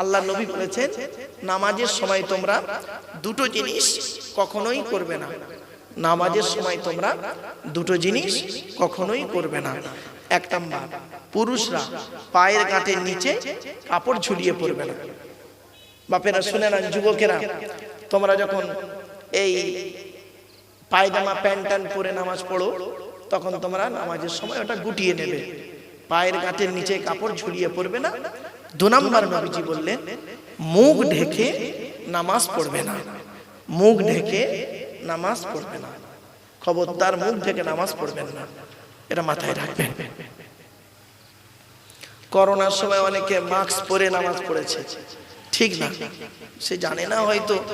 আল্লাহ নবী বলেছেন, নামাজের সময় তোমরা দুটো জিনিস কখনোই করবে না। নামাজের সময় তোমরা দুটো জিনিস কখনোই করবে না। এক নাম্বার, পুরুষরা পায়ের গাঁটের নিচে কাপড় ঝুলিয়ে পড়বে না। বাপেরা, শুনে না যুবকেরা, তোমরা যখন এই পায়জামা প্যান্ট ট্যান্ট পরে নামাজ পড়ো, তখন তোমরা নামাজের সময় ওটা গুটিয়ে নেবে। পায়ের গাঁটের নিচে কাপড় ঝুলিয়ে পড়বে না? দু নম্বর নবীজি বললেন, মুখ ঢেকে নামাজ পড়বে না। মুখ ঢেকে নামাজ পড়বে না। খবরদার মুখ ঢেকে নামাজ পড়বেন না। এটা মাথায় রাখবেন। করোনার সময় অনেকে মাস্ক পরে নামাজ পড়েছে। ঠিক না। সে জানে না হয়তো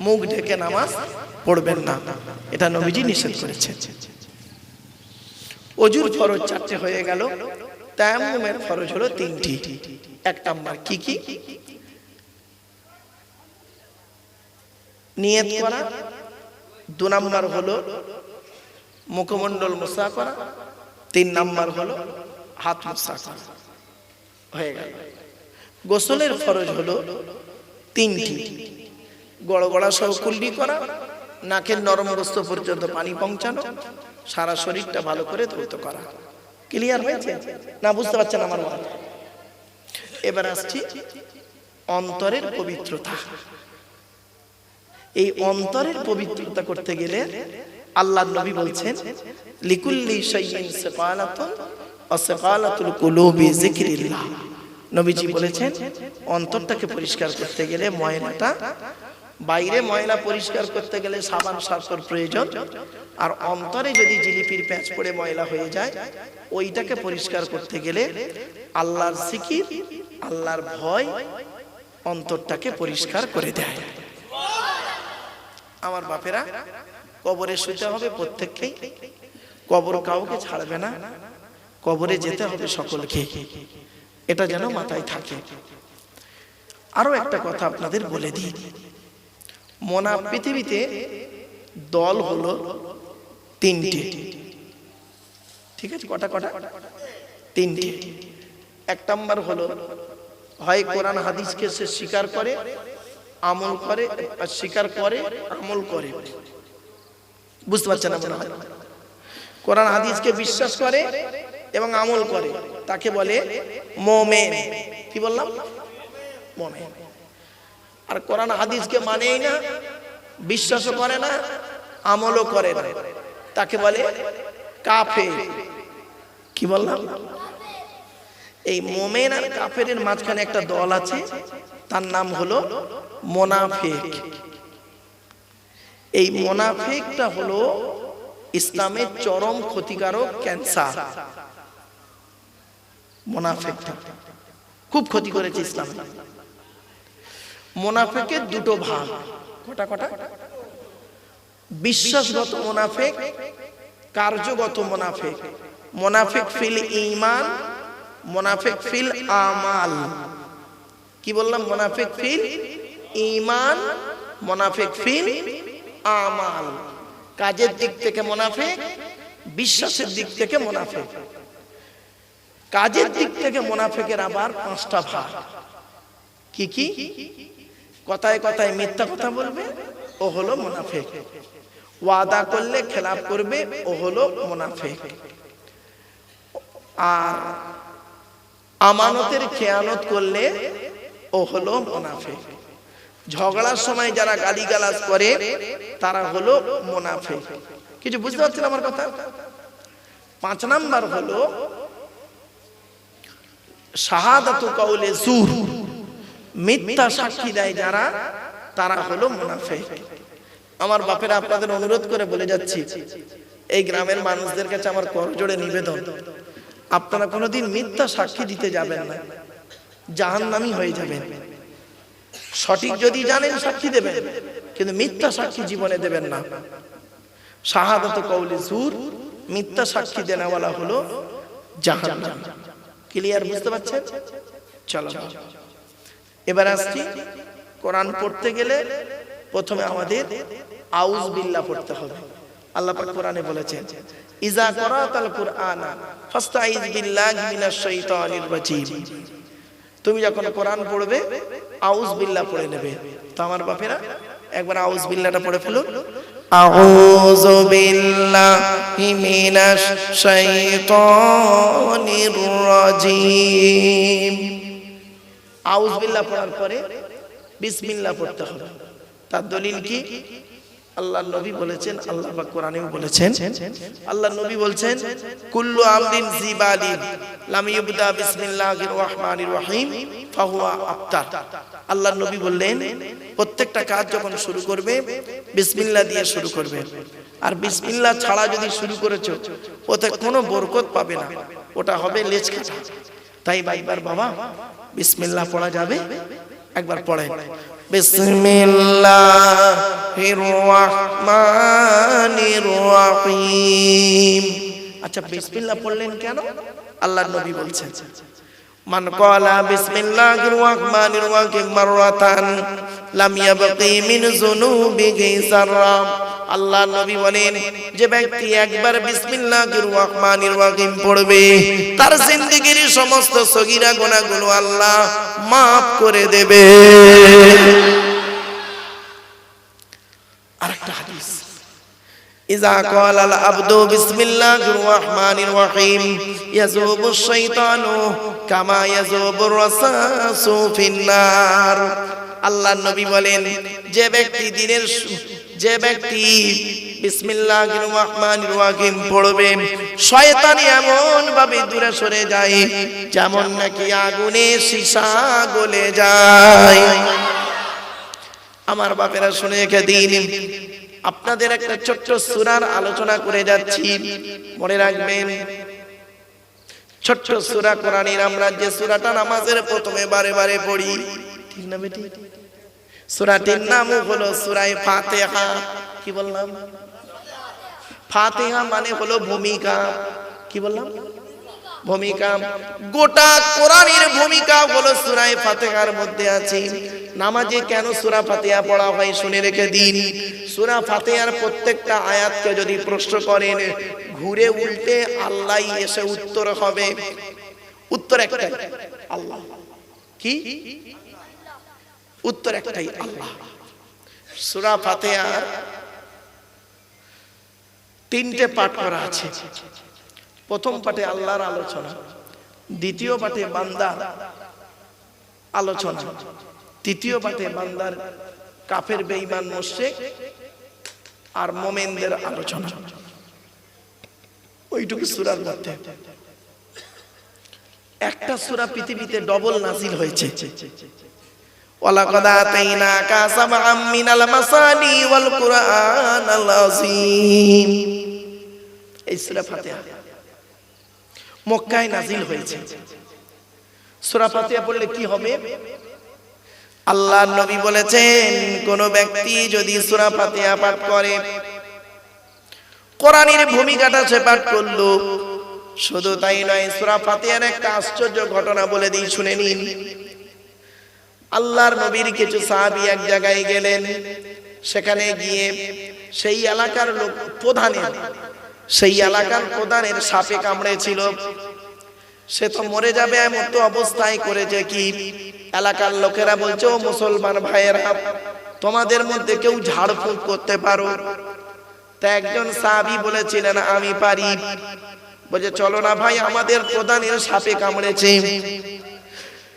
মুখ ঢেকে নামাজ পড়বেন না। এটা নবীজি নিষেধ করেছে অজুর ফরজ চারটে হয়ে গেল। তায়াম্মুমের ফরজ হলো তিনটি। এক নাম্বার কি কি? নিয়ত করা। দু নাম্বার হলো মুখমণ্ডল মোসা করা। তিন নাম্বার হলো হাত মোসা করা। হয়ে গেল। গোসলের ফরজ হলো তিনটি। গড়গড়া সহ কুল্লি করা। নাকের নরম বস্ত পর্যন্ত পানি পৌঁছানো। সারা শরীরটা ভালো করে ধৌত করা। ক্লিয়ার হয়েছে? না, বুঝতে পারছেন আমার কথা। এবার আসছি অন্তরের পবিত্রতা। এই অন্তরের পবিত্রতা করতে গেলে আল্লাহ নবী বলছেন, লিকুল্লি শাইইন সাকালাতুন ওয়া সাকালাতুল কুলুবি যিকরিল্লাহ। নবীজি বলেছেন, অন্তরটাকে পরিষ্কার করতে গেলে ময়লাটা বাইরে ময়লা পরিষ্কার করতে গেলে সাবান সার্ফের প্রয়োজন। আর অন্তরে যদি জিলিপির প্যাঁচ পড়ে ময়লা হয়ে যায়, ওইটাকে পরিষ্কার করতে গেলে আল্লাহর জিকির, আল্লাহর ভয় অন্তরটাকে পরিষ্কার করে দেয়। আমার বাপেরা, কবরে শুতে হবে প্রত্যেককেই। কবর কাউকে ছাড়বে না। কবরে যেতে হবে সকলকে। এটা যেন মাথায় থাকে। আরও একটা কথা আপনাদের বলে দিই। মোনা পৃথিবীতে দল হলো তিনটে। ঠিক আছে, কটা কটা? তিনটে। এক নম্বর হলো, হয় কোরআন হাদিসকে সে স্বীকার করে, আমল করে স্বীকার করে, আমল করে। বুঝতে পারছেন না হয়? কোরআন হাদিসকে বিশ্বাস করে এবং আমল করে। তাকে বলে মোমেন। কি বললাম? মোমেন। আর কোরআন হাদিসকে মানেই না, বিশ্বাসও করে না, আমলও করে না। তাকে বলে কাফে কি বললাম? এই মোমেন আর কাফের মাঝখানে একটা দল আছে, তার নাম হলো মোনাফেক। এই মোনাফেকটা হলো ইসলামের চরম ক্ষতিকারক ক্যান্সার। মোনাফেকটা। খুব ক্ষতি করেছে ইসলাম। মোনাফেকের দুটো ভাগ। কটা কটা? বিশ্বাসগত মোনাফেক, কার্যগত মোনাফেক। মোনাফেক ফিল ইমান মোনাফেক ফিল আমাল। কি বললাম? মোনাফেক ফিল ইমান মোনাফেক ফিল আমাল। কাজের দিক থেকে মোনাফেক, বিশ্বাসের দিক থেকে মোনাফেক। কাজের দিক থেকে মোনাফেকের আবার পাঁচটা ভাগ। কি কি? কথায় কথায় মিথ্যা কথা বলবে, ও হলো মোনাফেক। ওয়াদা করলে খেলাপ করবে, ও হলো মোনাফেক। আর আমানতের খেয়ানত করলে ও হলো মোনাফেক। ঝগড়ার সময় যারা গালিগালাজ করে, তারা হলো মোনাফেক। কিছু বুঝতে পারছেন আমার কথা? পাঁচ নাম্বার হলো, শাহাদাত কাউলে জুর মিথ্যা সাক্ষী দেয় যারা, তারা হলো মুনাফিক। আমার বাপেরা আপনাদের অনুরোধ করে বলে যাচ্ছি, এই গ্রামের মানুষদের কাছে আমার করজোড়ে নিবেদন। আপনারা কোনোদিন মিথ্যা সাক্ষী দিতে যাবেন না, জাহান্নামী হয়ে যাবেন। সঠিক যদি জানেন সাক্ষী দেবেন, কিন্তু মিথ্যা সাক্ষী জীবনে দেবেন না। শাহাদত কৌলি জুর মিথ্যা সাক্ষী দেনাওয়ালা হলো জাহান্নাম। ক্লিয়ার বুঝতে পারছেন? চলো। এবার আসছি কোরআন পড়তে গেলে প্রথমে আমাদের আউজ বিল্লা পড়তে হবে। আল্লাহ কোরআনে বলেছেন, ইজা করাতাল কুরআনা ফাস্তাইজ বিল্লাহি মিনাশ শাইতানির রাজিম। তুমি যখন কোরআন পড়বে আউজ বিল্লাহ পড়ে নেবে। তো আমার বাপেরা, একবার আউজ বিল্লাহটা পড়ে ফেলুন। আউযু বিল্লাহি মিনাশ শাইতানির রাজিম। আউজ বিল্লাহ পড়ার পরে বিসমিল্লা পড়তে হবে। তার দলিল কি? আল্লাহ নবী বলেছেন, আল্লাহ পাক কোরআনেও বলেছেন আল্লাহ নবী বলছেন, কুল্লু আমরিন জিবালিন লাম ইবদা বিসমিল্লাহির রহমানির রহিম ফাহুয়া আফতার। আল্লাহ নবী বললেন, প্রত্যেকটা কাজ যখন শুরু করবে, বিসমিল্লাহ দিয়ে শুরু করবে। আর বিসমিল্লাহ ছাড়া যদি শুরু করেছ, ওতে কোনো বরকত পাবে না। ওটা হবে লেজ কাটা তাই বাইবার বাবা, বিসমিল্লাহ পড়া যাবে। একবার পড়েন বিসমিল্লাহির আচ্ছা বিসমিল্লাহ পড়লেন কেন? আল্লাহ নবী বলছেন। মান بسم বিসমিল্লাহির রহমানির রহিম মাররাতান, লাম ইয়াবকি মিন যুনুবিহি সাররা। আল্লাহ নবী বলেন, যে ব্যক্তি একবার বিসমিল্লাহির রহমানির রহিম পড়বে, তার জিন্দেগীর সমস্ত সগীরা গুনাহগুলো আল্লাহ maaf করে দেবে। إذا قال العبد بسم الله الرحمن الرحيم يذوب الشيطان كما يذوب الرصاص في النار আল্লাহ নবী বলেন যে ব্যক্তি দিনের সু- যে ব্যক্তি বিসমিল্লাহির রহমানির রহিম পড়বে শয়তানি এমন ভাবে দূরে সরে যায় যেমন নাকি আগুনে সীসা গলে যায় আমার বাপেরা শুনে রেখে দিন আপনাদের একটা ছোট্ট সুরার আলোচনা করে যাচ্ছি। মনে রাখবেন, ছোট্ট সুরা কোরআনের আমরা যে সুরাটা নামাজের প্রথমে বারে বারে পড়ি, ঠিক না বেটি? সুরাটির নাম হলো সুরাই ফাতেহা। কি বললাম? ফাতেহা মানে হলো ভূমিকা। কি বললাম? ভূমিকা। গোটা কোরআনের ভূমিকা হলো সুরায় ফাতেহার মধ্যে আছে। নামাজে কেন সুরা ফাতিহা পড়া হয় শুনে রেখে দিন। সুরা ফাতিহার প্রত্যেকটা আয়াতকে যদি প্রশ্ন করেন, ঘুরে উল্টে আল্লাহ এসে উত্তর হবে। উত্তর একটাই, আল্লাহ। কি? উত্তর একটাই, আল্লাহ। সুরা ফাতিহার তিনটে পাঠ করা আছে। প্রথম পাঠে আল্লাহর আলোচনা দ্বিতীয় পাঠে বান্দার আলোচনা তৃতীয় পাঠে বান্দার কাফের বেঈমান মোশেক আর মোমেনদের আলোচনা। ওইটুকু সুরার মধ্যে। একটা সুরা পৃথিবীতে ডবল নাজিল হয়েছে। এই সূরা ফাতিহা। মক্কায় নাজিল হয়েছে। সূরা ফাতিহা পড়লে কি হবে? আল্লাহ নবী বলেছেন কোন ব্যক্তি যদি সূরা ফাতিহা পাঠ করে কোরআনের ভূমিকাটা সে পাঠ করল শুধু তাই নয় সূরা ফাতিহার একটা আশ্চর্য ঘটনা বলে দিই শুনে নিন। আল্লাহর নবীর কিছু সাহাবী এক জায়গায় গেলেন সেখানে গিয়ে সেই এলাকার লোক প্রধানের সেই এলাকার প্রধানের সাপে কামড়েছিল। সে তো মরে যাবে এমন তো অবস্থায় করেছে কি? এলাকার লোকেরা বলছে, ও মুসলমান ভাইয়েরা, তোমাদের মধ্যে কেউ ঝাড়ফুঁক করতে পারো? তা একজন সাহাবী বলেছিলেন, আমি পারি। বলছে, চলো না ভাই, আমাদের প্রধানের সাপে কামড়েছে।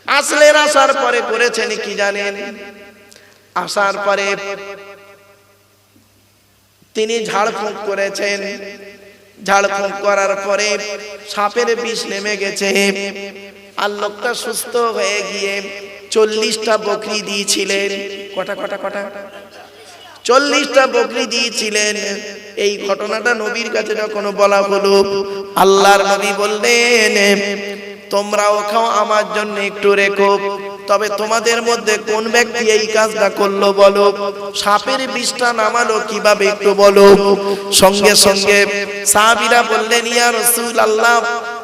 আসলেন আসার পরে করেছেন কি জানেন? আসার পরে তিনি ঝাড়ফুঁক করেছেন। ঝাড়ফুঁক করার পরে সাপের বিষ নেমে গেছে। আর লোকটা সুস্থ হয়ে গিয়ে চল্লিশটা বকরি দিয়েছিলেন। কটা কটা কটা? চল্লিশটা বকরি দিয়েছিলেন। এই ঘটনাটা নবীর কাছে যখন বলা হলো, আল্লাহর নবী বললেন, তোমরাও খাও, আমার জন্য একটু রেখো। তবে তোমাদের মধ্যে কোন ব্যক্তি এই কাজটা করল বলো? সাপের বিষটা নামালো কীভাবে একটু বলো? সঙ্গে সঙ্গে সাহাবিরা বললেন, ইয়া রাসূল আল্লাহ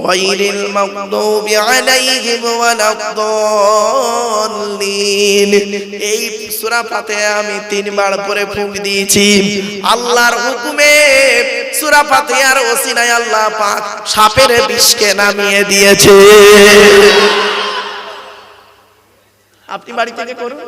غير المغضوب عليهم ولا الضالين এই সূরা ফাতিহা আমি তিনবার পরে ফুঁক দিয়েছি আল্লাহর হুকুমে সূরা ফাতিহার ওসিলায় আল্লাহ পাক সাপের বিষকে নামিয়ে দিয়েছে আপনি বাড়ি থেকে করুন